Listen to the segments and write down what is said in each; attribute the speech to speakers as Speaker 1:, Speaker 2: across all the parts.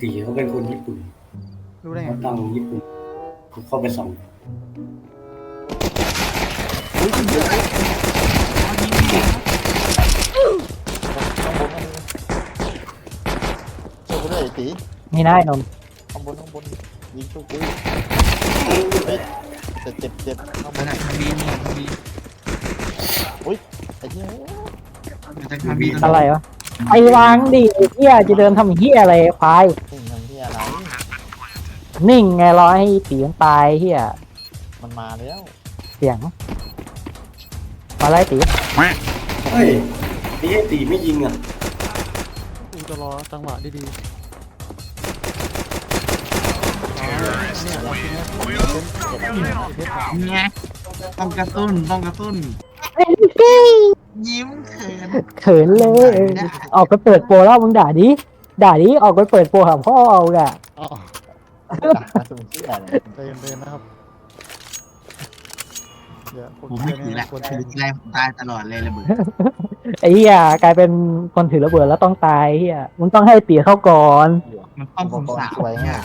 Speaker 1: พี่ตีเขาเป็นคนญี่ปุ่น
Speaker 2: รู้ได้ไง
Speaker 1: เขาตั้งญี่ปุ่นเขาเข้าไปส่อง
Speaker 3: ช่วยกูด้วยไอ้ตี
Speaker 4: นี่นายนนท์
Speaker 3: ข้างบนข้างบนยิงช่วยกูเฮ้ยเจ็บเจ็บเจ็บข้างบ
Speaker 5: นทางบีนี่ทางบี
Speaker 3: ไอ้เหี้ย
Speaker 5: มาจากทางบี
Speaker 4: อะไรวะ ไอ้วางดิไอ้เฮียจะเดินทำเฮียอะไรควาย
Speaker 3: นี่ทำเหี้ยอะไร
Speaker 4: นิ่งไงรอให้ตีมันตายเฮีย
Speaker 3: มันมาแล้ว
Speaker 4: เสียงมาไล่ตี
Speaker 1: เฮ้ยไอ้เหี้ยตีไม่ยิงอะ
Speaker 2: กูจะรอจังหวะดีๆเนี่ยเราทีเนี้ยเป็น
Speaker 5: ไงต้องกระตุ้นต้องกระตุ้นยิ้ มเขิน
Speaker 4: เขินเลย ออกไปเปิดโปรแล้วมึงด่าดิด่าดิออกไปเปิดโปรหาพ่อเอาอะ
Speaker 2: อ๋อ
Speaker 3: ด่ามาสุ่มเหี้ยเลย
Speaker 2: ใจเย็นๆนะครับเดี๋ยว
Speaker 5: ผมไม่ถือแหละ
Speaker 2: ควร
Speaker 5: ถือแรงตายตลอดเลยระเบิด
Speaker 4: ไอ้เฮียกลายเป็นคนถือระเบิดแล้วต้องตายเฮียมึงต้องให้ตีเข้าก่อน
Speaker 5: มันป้อมผมสาว
Speaker 3: สวย
Speaker 5: เนี่
Speaker 3: เนี่ยย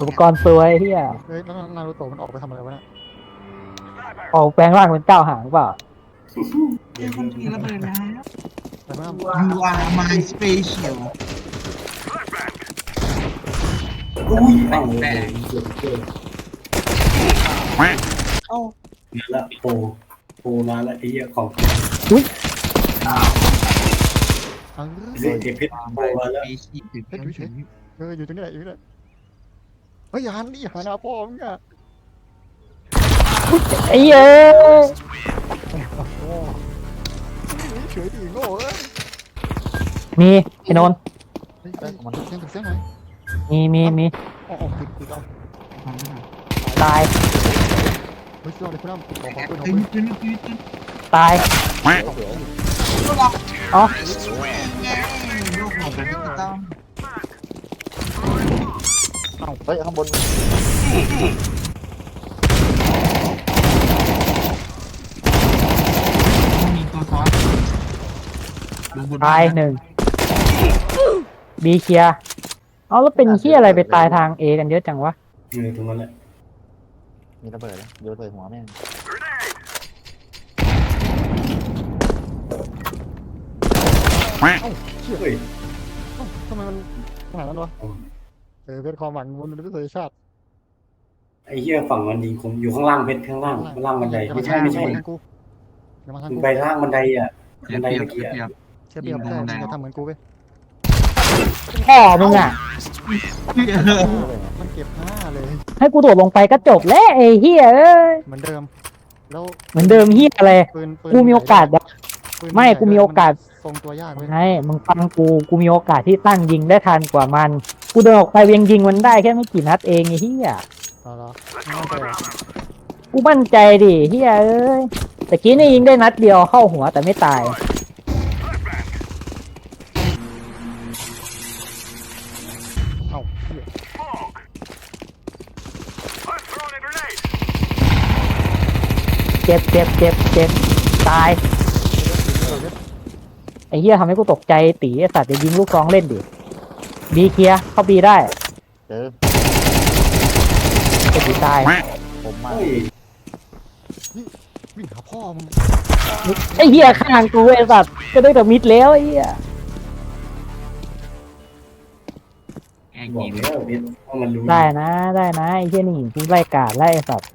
Speaker 4: อุปกรณ์ซวยเฮีย
Speaker 2: เฮ้ยแล้วนารูโตะมันออกไปทำอะไรวะเนี่ย
Speaker 4: ออกแปลงร่างเป็นเก้าหางเปล่า
Speaker 5: เดี๋ยวคนถือระเบิดแล้ว
Speaker 2: แต่ว่า
Speaker 5: You are my special
Speaker 1: อุ้ยตั้งเลยเกิดเกิด
Speaker 3: เอ้า
Speaker 1: มาละโปรโปรมาละไอ้เหี้ยของ
Speaker 2: อัง
Speaker 1: เล่นเอพิษโปรมาแล้ว
Speaker 5: special
Speaker 2: เอออยู่ตรงนี้แหละอยู่ตรงนี้แหละเฮ้ยอย่าหันดิอย่าหันหน้าพ่อมึงอะ
Speaker 4: ไอ้เหี้ย
Speaker 2: โอ้เฉยดิโง่เอ้ย
Speaker 4: มีไอ้นนท์
Speaker 2: เฮ้ยเฮ้ยเสียงถึงเสียงหน่อย
Speaker 4: มีมีมี
Speaker 2: อ๋ออ๋อติดติดเอา
Speaker 4: ตาย
Speaker 2: เฮ้ยเสียงอะไรคุณน้ำขอขอปืนขอ
Speaker 5: ขึ้
Speaker 2: ปื
Speaker 5: น
Speaker 2: น
Speaker 5: ขึ้นขึ้นขึ้น
Speaker 4: ตาย
Speaker 3: สวย
Speaker 4: อ๋อ
Speaker 5: ลูกหมดเป็นดิจิตอล
Speaker 3: เฮ้ยข้างบน
Speaker 5: มีตัวซ้อน ลงบน
Speaker 4: ตายหนึ่งบีเคลียร์เอาแล้วเป็นที่อะไรไปตายทางเอกันเยอะจังวะ
Speaker 1: เออตรงนั้นแหละ
Speaker 3: มีระเบิดแล้วโยนใส่หัวแม่ง
Speaker 1: เฮ้ย
Speaker 2: เอ้าทำไมมันขนาดนั้นวะเออเป็นความหวังบนประเทศชาติ
Speaker 1: ไอ้เหี้ยฝั่งมันยิงคมอยู่ข้างล่างเพชรข้างล่างข้างล่างบันไดไม่ใช่ไม่ใช่
Speaker 2: อย่าาทางกูอย่ามาทาง
Speaker 1: มึง
Speaker 2: กู
Speaker 1: ไปล่างบันไดอะ
Speaker 5: เสียเปรียบเสี ยเปรียบ
Speaker 2: เชื่อเบียบใช่มึงอย่าทำเหมือนกูเว้ย
Speaker 4: พ่อมึงอะ
Speaker 2: มันเก็บห้าเลย
Speaker 4: ให้กูโดดลงไปก็จบแล้วไอ้เฮียเอ้ย
Speaker 2: เหมือนเดิม แล้ว
Speaker 4: เหมือนเดิมเฮียอะไร
Speaker 2: ปืนปืน
Speaker 4: กูมีโอกาสแบบ
Speaker 2: ปืน
Speaker 4: ไม่
Speaker 2: ใหญ่
Speaker 4: กูมีโอกาส
Speaker 2: ทรงตัวยากเว้ย
Speaker 4: ไงมึงฟังกู กูมีโอกาสที่ตั้งยิงได้ทันกว่ามัน กูเดินออกไปเวียงยิงมันได้แค่ไม่กี่นัดเองไอ้เฮีย
Speaker 2: เอาละไม่มั่นใจหรอ
Speaker 4: กูมั่นใจดิเฮียเอ้ยแต่กี้นี่ยิงได้นัดเดียวเข้าหัวแต่ไม่ตา
Speaker 2: ย
Speaker 4: เจ็บเจ็บเจ็บเจ็บตาย ไอ้เหี้ยทำให้กูตกใจตีไอ้สัตว์จะยิงลูกซองเล่นดิบีเคลียร์เข้าบีได้
Speaker 3: เจอ
Speaker 4: ไอ้ตีตาย
Speaker 3: ผมมา
Speaker 1: เฮ้ย
Speaker 2: วิ่งหาพ่อมึง
Speaker 4: ไอ้เหี้ยข้างกูไอ้สัตว์ก็ได้แต่มิดแล้วไอ้เหี้ย
Speaker 5: แอง
Speaker 1: บอก
Speaker 5: ยิง
Speaker 1: แล้วเพชรว่ามันรู้
Speaker 4: ได้นะได้นะไอ้เหี้ยนี่กูไล่กาดไล่ไอ้สัตว์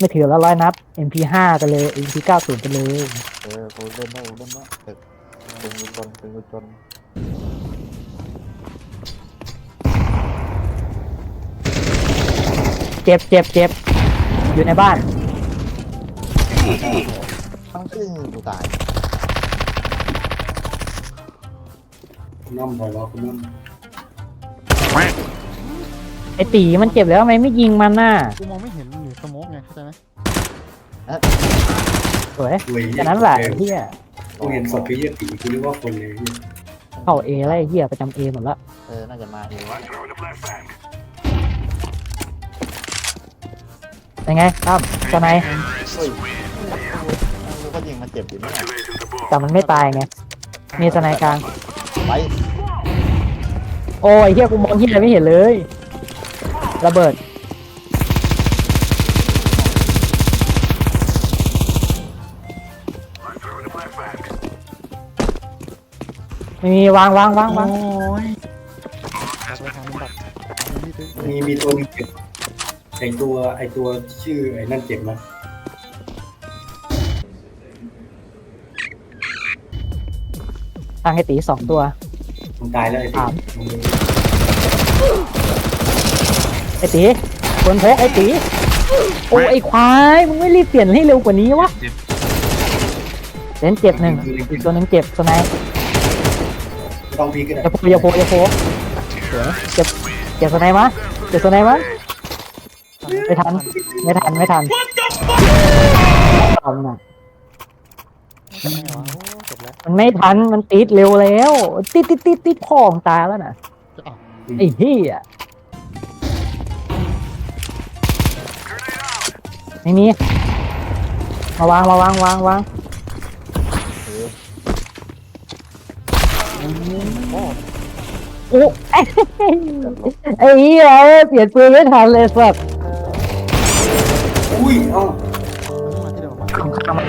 Speaker 4: ไม่ถือแล้วร้อยนับ MP5 ไปเลย MP90 ไปเลย
Speaker 3: เออกูเล่นได้กูเล่นได้เด็กเป็นกุจนเป็นกุจน
Speaker 4: เจ็บเจ็บเจ็บอยู่ในบ้าน
Speaker 3: ทั้งที่กูตาย
Speaker 1: คุณน้ำพอแล้วคุณน้
Speaker 4: ไอ้ตีมันเจ็บแล้วทำไมไม่ยิงมันน่ะ
Speaker 2: กูมองไม่เห็นอยู่สโมกไงเข้าใจไหม
Speaker 4: สวยำ
Speaker 1: เว้ย
Speaker 4: แค่นั้นแหละไอ้เหี้ย
Speaker 1: กูเห็นศพพี่เหี้ยตีกูนึกว่าคนเลย
Speaker 4: เข้าเอแล้วไอ้เหี้ยประจำเอหมดละ
Speaker 3: เออ น่าจะมาเอง
Speaker 4: ยังไงครับตอนไหน
Speaker 3: เฮ้ยกูก็ยิงมันเจ็บอยู่เนี่ย
Speaker 4: แต่มันไม่ตายไง มีสไนกลาง
Speaker 3: ไป
Speaker 4: โอ้ยเฮียกูมองเฮียอะไรไม่เห็นเลย ระเบิดไม่มีวางวางวาง
Speaker 5: โอ้
Speaker 4: วาง
Speaker 5: ย
Speaker 2: ไปทางนี้แบบทางนี้ไป
Speaker 1: มีมีตัวหนึงเจ็บไอตัวไอตัวชื่อไอ้นั่นเจ็บนะ
Speaker 4: ทางไอตีสองตัว
Speaker 1: มึงตายแล้วไอ้ตี
Speaker 4: ถาม
Speaker 1: มึง
Speaker 4: ไอตีคนพกไอตีโอ้ไอควายมึงไม่รีบเปลี่ยนให้เร็วกว่านี้วะ
Speaker 5: เจ็บ
Speaker 4: เล่นเจ็บหนึ่งอีกตัวหนึ่งเจ็บสไนป์
Speaker 1: ไม่ต้องพีก็ได้
Speaker 4: อย่าโผล่อย่าโผล่อย่าโผล่เดี๋ยวเจ็บเจ็บสไนป์มะเจ็บสไนป์มะไม่ทันไม่ทันไม่ทันทำน่ะ
Speaker 2: ไม่ไหวโอ้จบแล้ว
Speaker 4: มันไม่ทันมันติดเร็วแล้ว ติดติดติดติดพ่อของตายแล้วน่ะ
Speaker 2: จะอ้าว
Speaker 4: ไอ้เหี้ย ไม่มีมาวางมาวางวางวาง
Speaker 2: โอ้
Speaker 4: โอ้ไอ้ไอ้เหี้ยเอ้ยเปลี่ยนปืนไม่ทันเลยสัส
Speaker 1: อุ้ยเอ้า
Speaker 2: มันนี่มาที่เดิมมา
Speaker 4: ข้าง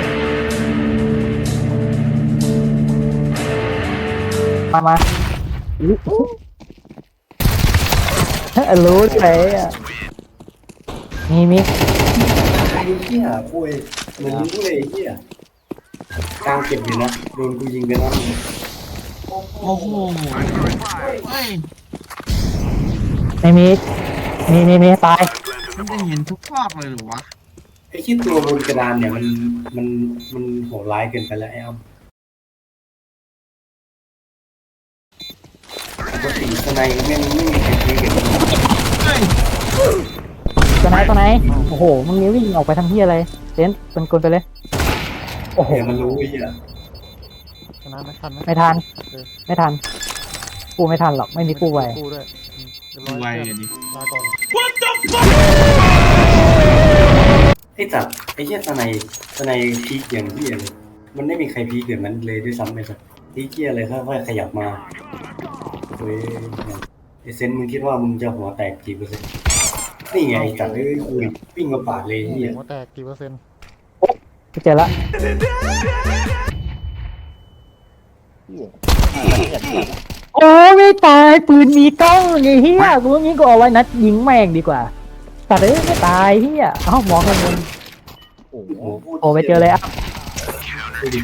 Speaker 4: ๆมามาอุ๊ยรู้ใจอะมีมี
Speaker 1: ไอ้เหี้ยโอ้ยเหมือนรู้เลยไอ้เหี้ยกลางเก็บอยู่นะโดนกูยิงไปแล้ว
Speaker 5: โอ้โหเฮ้ย
Speaker 4: ไม่มีมีมีมีตาย
Speaker 5: มันจะเห็นทุกรอบเลยเหรอวะ
Speaker 1: ไอ้ชิ้นตัวบนกระดานเนี่ยมันมันมันโหดร้ายเกินไปแล้วไอ้อ้ำปกติสไนไม่ไม่มีใครพีเก็บมัน
Speaker 5: เฮ้ย
Speaker 4: ตัวไหนตัวไหน โอ้โห มึงนี้วิ่งออกไปทำที่อะไรเซนเป็นกลไปเลย โอ้โห
Speaker 1: เดี๋ยวมันรู้ไอ้เหี้ย
Speaker 2: ชนะไหมทันไหม
Speaker 4: ไม่ทัน ไม่ทัน กูไม่ทันหรอก ไม่มีกูไว
Speaker 2: กูด้วยอืมเรียบร้
Speaker 5: ดู
Speaker 2: อย
Speaker 5: ไว
Speaker 2: เพื่อน
Speaker 5: อะดิ
Speaker 2: ลาก่อน
Speaker 1: ไอ้จัดไอ้เหี้ยสไนสไนพีกอย่างเหี้ยเลยมันไม่มีใครพีกอย่างนั้นเลยด้วยซ้ำเลยสักพีกเหี้ยเลยค่อยๆขยับมาเว้ยไอ้เซนมึงคิดว่ามึงจะหัวแตกกี่เปอร์เซ็นต์ นี่ไงไอ้จัดเอ้ยกูวิ่งมาปาดเลยไอ้เหี้ย
Speaker 2: หัวแตกกี่เปอร์เซ็นต์
Speaker 4: กูเจอละ
Speaker 3: เหี้ยเนี่ย
Speaker 4: โอ้ไม่ตายปืนมีกล้องไอ้เหี้ยกูงี้กูเอาไว้นัดยิงแม่งดีกว่าตัดเอ้ยไม่ตายเหี้ยเอ้ามองกันบน
Speaker 3: โอ้โห
Speaker 1: โอ้โห
Speaker 4: โอ้ไปเจอเลยอะ
Speaker 1: ดูดิ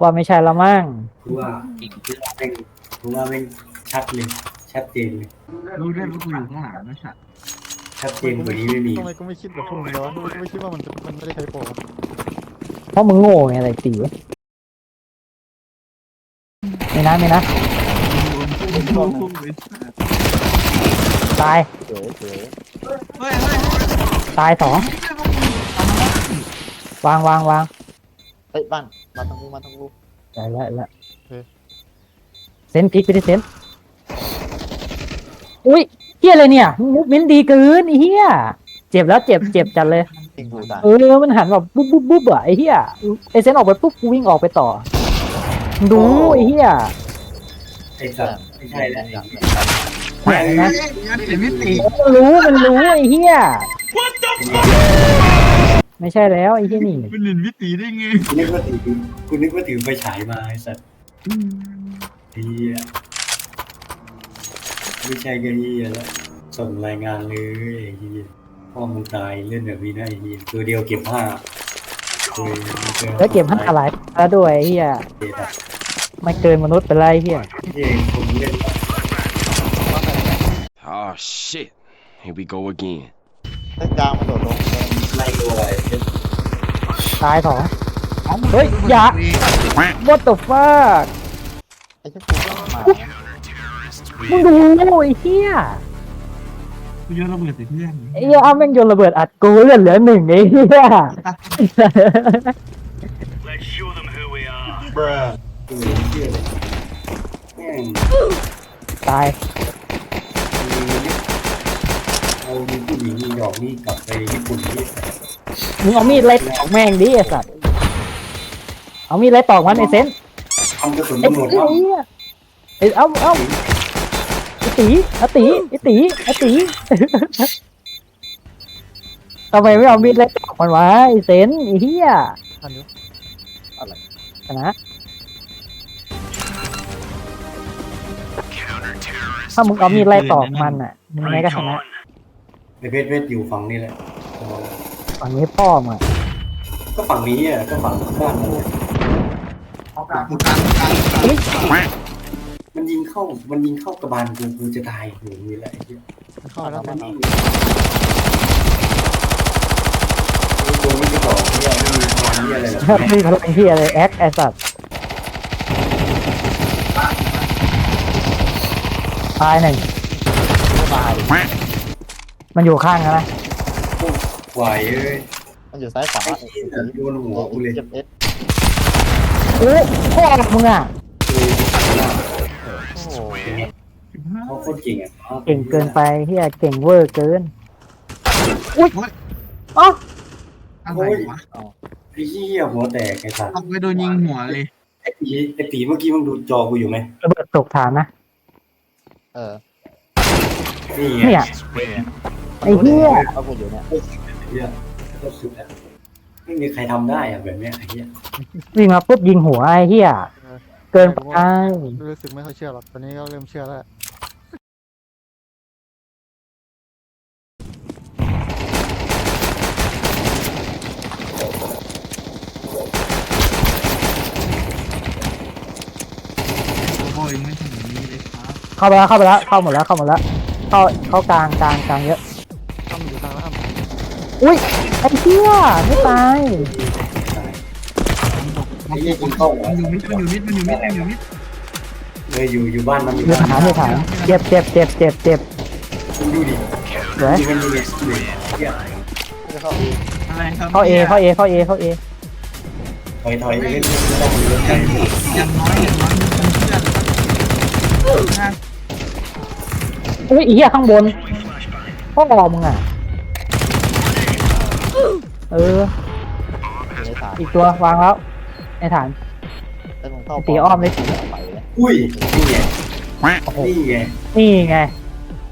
Speaker 4: ว่าไม่ใช่ละมั้ง
Speaker 1: กูว่ากูว่าแม่งกูว่าแม่งชัดเลย ชัดเจนเลย
Speaker 5: รู้ด้วยว่ากูอยู่ข้างหลังนะฉัน
Speaker 1: ชัดเจนกว่านี้ไม่มี
Speaker 2: ทำไมกูไม่คิดแบบพวกมึงเลยวะกูไม่คิดว่ามันจะมันไม่ได้ใช้โปร
Speaker 4: เพราะมึงโง่ไงอะไรตีไม่นะไม่นะ
Speaker 5: พุ่งพุ่งเลย
Speaker 4: ตาย
Speaker 3: เจ๋อเจ๋อ
Speaker 5: เฮ้ยเฮ้ย
Speaker 4: ตายสองวางวางวาง
Speaker 3: เฮ้ยบ้านมาทางกูมาทางกู
Speaker 4: ได้แล้วได้แล้วเซนพลิกไปที่เซน อุ้ยเฮียอะไรเนี่ยมุกเม้นดีเกินไอ้เฮียเจ็บแล้วเจ็บเจ็บจัดเลย
Speaker 3: ทิ้งกูตาย
Speaker 4: เออมันหันแบบปุ๊บปุ๊บปุ๊บอะไอ้เหี้ยไอเซนออกไปปุ๊บกูวิ่งออกไปต่อดูไอ้เหี้ย
Speaker 1: ไอ้สัตว์ไม่ใช่แล้ว
Speaker 3: อย่าง
Speaker 4: ไหนนะ
Speaker 5: ยันเห็นมิติ
Speaker 4: มันรู้มันรู้ไอ้เหี้ยไม่ใช่แล้วไอ้เหี้ยนี่
Speaker 5: มันเห็นมิติได้ไง
Speaker 1: กูนึกว่าถือกูนึกว่าถือไฟฉายมาไอ้สัตว์เฮีย ไม่ใช่ก็เฮียแล้วส่งรายงานเลยไอ้เฮียพ่อมึงตายเล่นแบบนี้ได้ไอ้เฮียตัวเดียวเก็บห้าตัว
Speaker 4: แล้วเก็บห้าหลายแล้วด้วยไอ้เหี้ย
Speaker 1: เฮียแบบ
Speaker 4: ไม่เกินมนุษย์เป็นไรไอ้เหี้ย
Speaker 1: เฮียผมเล่น
Speaker 6: Oh shit. Here we go again.
Speaker 3: ถ้ากลางมันโดดลงแดง
Speaker 1: ไล่ตัวไอ้เหี้ย
Speaker 4: ตายสองเฮ้ยอย่า what the fuck
Speaker 3: ไอ้เจ้ากูก็มา
Speaker 4: มึงดูไอ้เหี้ย
Speaker 5: กูโยนระเบิดใส่เพื่อน
Speaker 4: ไอ้เหี้ยเอาแม่งโยนระเบิดอัดกูเลือดเหลือหนึ่งไอ้เหี้ย
Speaker 1: ตัวเฮียเลยแม่ง
Speaker 4: ตาย
Speaker 1: เอาดูผู้หญิงมีดอกนี่กลับไปญี่ปุ่นที่
Speaker 4: มึงเอามีดไล่ตอกแม่งดิไอ้สัตว์เอามีดไล่ตอกมันไอ้เซน
Speaker 1: ทำกระสุน
Speaker 4: ไอ้
Speaker 1: หมด
Speaker 4: เหี้
Speaker 1: ครับ
Speaker 4: ยอ้ยเอ้าเอ้าไอ ตีไอตีไอตีไอตีทำไมไม่เอามีดเล็กตอกมันวะไอเซนไอเฮีย
Speaker 2: ทันอยู่
Speaker 4: ชนะถ้ามึงเอามีดไล่ตอกมันอะมึงไงก็ชนะ
Speaker 1: ไอเพชรเพชรอยู่ฝั่งนี้แหละ
Speaker 4: ฝั่งนี้พ่อมึงอะ
Speaker 1: ก็ฝั่งนี้อะก็ฝั่งบ้านมันอะ
Speaker 5: กูกลา
Speaker 1: มันยิงเข้า มันยิงเข้ากระบาลกูกูจะตายอยู่นี่แหละไอ้เหี้ย
Speaker 2: มันเข้าไปแล้ว
Speaker 1: มันนี่ตัวไม่ได้บอกเนี่ยไม่มีความเนี่ยอะไรหรอก
Speaker 4: ไม่มีพลังที่อะไรแอคไอสัตว์ตายหนึ่ง
Speaker 3: ตาย
Speaker 4: มันอยู่ข้างกันนะ
Speaker 1: ไหวเอ้ย
Speaker 3: มันอยู่ซ้ายขวา
Speaker 1: ไอ้เหี้ยโดนหัวกูเลย
Speaker 3: เจ็บเอส
Speaker 4: โอ้พ่อมึงอะ
Speaker 3: โอ้โห
Speaker 1: เขาโคตรเก่งอะ
Speaker 4: เก่งเกินไปเฮียเก่งเวอร์เกินอุ้ยอ๋อ
Speaker 5: อะไรวะ
Speaker 1: ไอ้เหี้ยหัวแตกไอ้สัส
Speaker 5: เอาไปโดนยิงหัวเลย
Speaker 1: ไอ้ตีไอ้ตีเมื่อกี้มึงดูจอกูอยู่ไหม
Speaker 4: ระเบิดตกฐานนะ
Speaker 3: เออ
Speaker 1: นี่ไง
Speaker 4: เนี่ยไอ้เหี้ย
Speaker 3: เอากูอยู่เนี่ย
Speaker 1: เหี้ยโคตรสุดอะไม่มีใครทำได้อะแบบเนี้ยไอ้เหี้ย
Speaker 4: วิ่งมาปุ๊บยิงหัวไอ้เฮีย เกินไป
Speaker 2: รู้สึกไม่ค่อยเชื่อหรอกตอนนี้ก็เริ่มเชื่อแล้ว
Speaker 5: โอ้ยไม่ถึงนี้เลยครับ
Speaker 4: เข้าไปแล้วเข้าไปแล้วเข้าหมดแล้วเข้าหมดแล้วเข้าเข้ากลางกลางกลางเยอะ
Speaker 2: อ้ำอยู่กลางแล้วอ้ำ
Speaker 4: อุ้ยไอ้เหี้ยไม่ตาย
Speaker 1: ไอ้เหี้ยยิงเข้าหัว
Speaker 5: มันอยู่มิดมันอยู่มิดมันอยู่มิดมันอยู่มิด
Speaker 1: เลยอยู่อยู่บ้านมันอยู่
Speaker 4: อยู่
Speaker 1: บ้าน
Speaker 4: ฐานอยู่ฐานเจ็บเจ็บเจ็บเจ็บเจ็บ
Speaker 1: มึงดูดิ
Speaker 4: สวย
Speaker 1: มันดูดิดูดิเหี้ย
Speaker 3: อะ
Speaker 5: ไรครับ
Speaker 4: เข้าเอเข้าเอเข้าเอเข้าเอ
Speaker 1: ถอยถอยเล่นไม่ได้เล่น
Speaker 5: อ
Speaker 1: ได้
Speaker 5: ย่างอย่างน้อยอย่างน้อยมันเป็นเพื่อนนะ
Speaker 4: อุ้ยอ้เหี้ยข้างบนพ่อหอมึงอะเออ
Speaker 3: อี
Speaker 4: กตัววางแล้ว ในฐาน
Speaker 3: แต่ผมเข้า
Speaker 4: ตีอ้อมเลย
Speaker 3: ไปเลย
Speaker 1: อุ้ย นี่ไง
Speaker 4: โอ้โห
Speaker 1: นี่ไง
Speaker 4: นี่ไง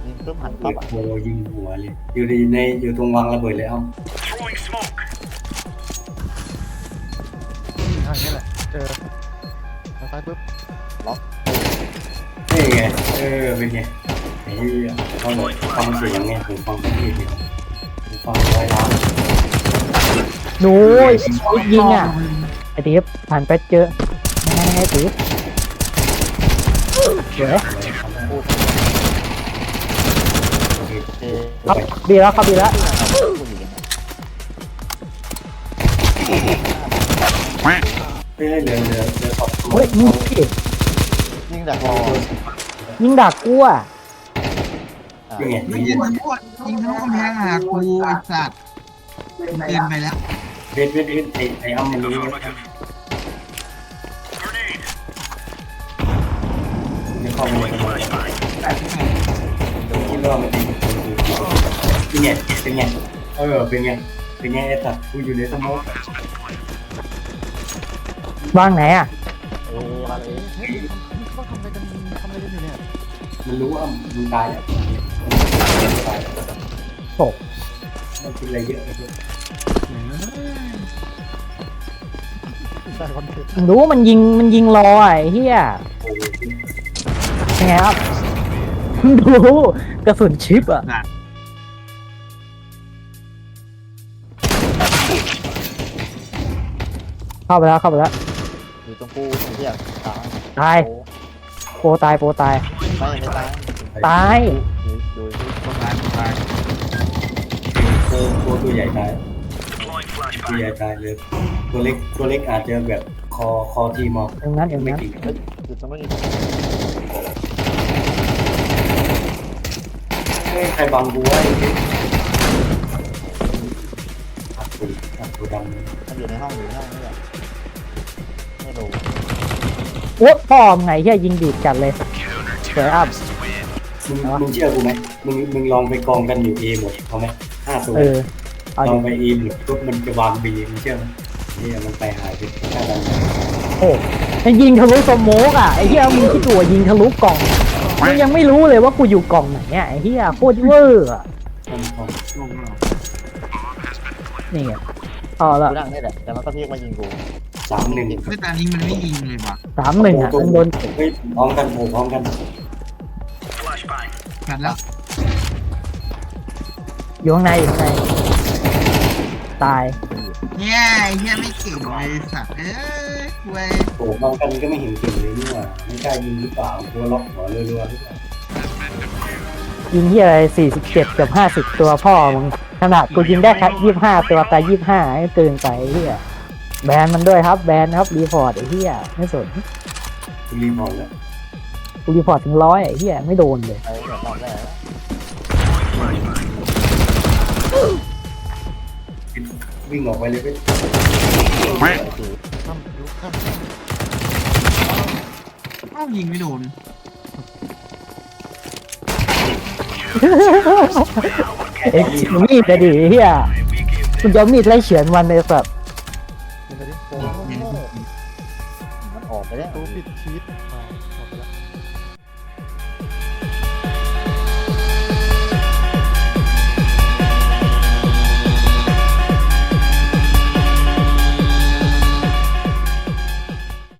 Speaker 3: ยิงปุ๊บหัน
Speaker 1: เปิ
Speaker 3: เข้า
Speaker 1: ด
Speaker 3: ไป
Speaker 1: โบยิงหัวเลย อยู่ในในอยู่ตรงวางระเบิดเลยเอ้า
Speaker 2: ทางนี้แหละ เจอมาซ้ายปุ๊บ
Speaker 1: นี่ไง เออ เป็นไงไอ้เหี้ยฟังฟังเสียงไงผมฟังที่เดียวผมฟังร้อยล้าน
Speaker 4: หนูยิงอะไอ้ ตีฟผ่านไปเจอไงไงตีฟสวย
Speaker 3: พูดเอ
Speaker 4: เข้าบีแล้วเข้าบีแล้ว
Speaker 3: เฮ้
Speaker 1: ยเหลือเหลือเหลือสองตัว
Speaker 4: เฮ้ยยิงดิ
Speaker 3: ยิงดักรอ
Speaker 4: ยิงดักกูอะ
Speaker 1: นี่ไง
Speaker 5: ไม่ยิง
Speaker 1: ไง
Speaker 5: ทั้งหมดยิงทั้งกำแพงหากูไอ้สัตว์เกินไปแล้ว
Speaker 1: เวทเวทเวทไอ้ไอ้อ้ำมัน อม่เข้ามาเลยคิดว่ามันดีนี่ไงเป็นไงเออเป็นไงเป็นไงไอ้สัตว์กูอยู่ในสมอง
Speaker 4: ว่างไหนอะ
Speaker 3: เอมาเลย
Speaker 2: เฮ้ยเขาทำอะไรกันทำอะไรกันอยู่เนี่ย
Speaker 1: มันรู้ว่ามึงตายแล้ว
Speaker 4: ตก
Speaker 1: มันกินอะไรเยอะ
Speaker 2: ได้คอนเทน
Speaker 4: รู้มันยิงมันยิงรอไอ้เหี้ย
Speaker 1: โอ้ย
Speaker 4: ยังไงครับมึงดูกระสุนชิปอะเข้าไปแล้วเข้าไปแล้ว
Speaker 3: อยู่ตรงกูตรงที่อยากตาย
Speaker 4: ตายโปรตายโปรตาย
Speaker 3: ไม่ไม่ตาย
Speaker 4: ตาย
Speaker 3: อยู่อยู่ที่
Speaker 5: ตัวตายตัวตาย
Speaker 1: ตัวตัวตัวใหญ่ตายตัวใหญ่ตายเลยตัวเล็กตัวเล็กอาจจะแบบคอคอทีมอ
Speaker 4: อย่างนั้นอย่าง
Speaker 1: ไม่
Speaker 4: นั้น
Speaker 1: กิน
Speaker 3: เฮ้ยอยู่ตรงนี้
Speaker 1: เฮ้ยใครบังกูวะไอ้เหี้ยอัดตัวอัดตัวดำ
Speaker 3: มันอยู่ในห้องอยู่ในห้องนี่แหละไม่รู้
Speaker 4: โอ้พ่อมึงไงเหี้ยยิงดีดจัดเลยสวยอัพ
Speaker 1: มึงมึงเชื่อกูไหมมึงมึงลองไปกองกันอยู่เอหมดเอาไหมห้าตัว
Speaker 4: เออเอา
Speaker 1: ล
Speaker 4: ดิ
Speaker 1: องไปเอหมดปุ๊บมันจะวางบีมึงเชื่อไหมเนี่ยมันไปหายไปข้างกัน
Speaker 4: โอ้มันยิงทะลุสโมกอะไอ้เหี้ยมึงคิดดูว่ายิงทะลุกล่อง มึงยังไม่รู้เลยว่ากูอยู่กล่องไหนอะไอ้เหี้ยโคตรเวอร์อะ
Speaker 1: มันของ
Speaker 5: ลงเหรอ
Speaker 4: นี่ไงเอาละ
Speaker 3: กูนั่งนี่แหละแต่มันก็พีกมายิงกู
Speaker 1: สามหนึ่ง
Speaker 5: เฮ้ยตอนนี้มันไม่ยิงเลยว่ะ
Speaker 4: สามหนึ่งอะมันโดน
Speaker 1: เฮ้ยพร้อมกันโผพร้อมกัน
Speaker 5: กัดแล้ว
Speaker 4: อยู่ข้างในอยู่ข้างในตาย
Speaker 5: เนี่ยไอ้เฮียไม่เก่งเลยสัตว์เอ้ย เว้ย
Speaker 1: โผพร้อมกันก็ไม่เห็นเก่งเลยนี่หว่าไม่กล้ายิงหรือเปล่ากลัวล็อกหัวรัวๆหรือเปล่า
Speaker 4: ยิงที่อะไรสี่สิบเจ็ดเกือบห้าสิบตัวพ่อมึงขนาดกูยิงได้แค่ยี่ห้าตัวแต่ยี่ห้าเกินไปไอ้เหี้ยแบนมันด้วยครับ แบนครับ รีพอร์ตไอ้เหี้ยไม่สน
Speaker 1: คุณรีพอร์ตแล้ว
Speaker 4: กูรีพอร์ตถึงร้อยไอ้เหี้ยไม่โดนเลย
Speaker 3: ไอ้เนี่ยตอนแรกแล้ว
Speaker 1: วิ่งออกไปเลยเว้ย
Speaker 2: ข้ามยุข้าม
Speaker 5: เอ้ายิงไม่โดน
Speaker 4: เอ็กซ์มีดจะดีเหี้ยคุณยอมมีดไล่เฉือนมันเลยแบบ
Speaker 2: ยิงไปดิโอ้โห
Speaker 3: มันออกไปแล้ว
Speaker 2: ตูปิดชีตอ่าหมดไปแล้ว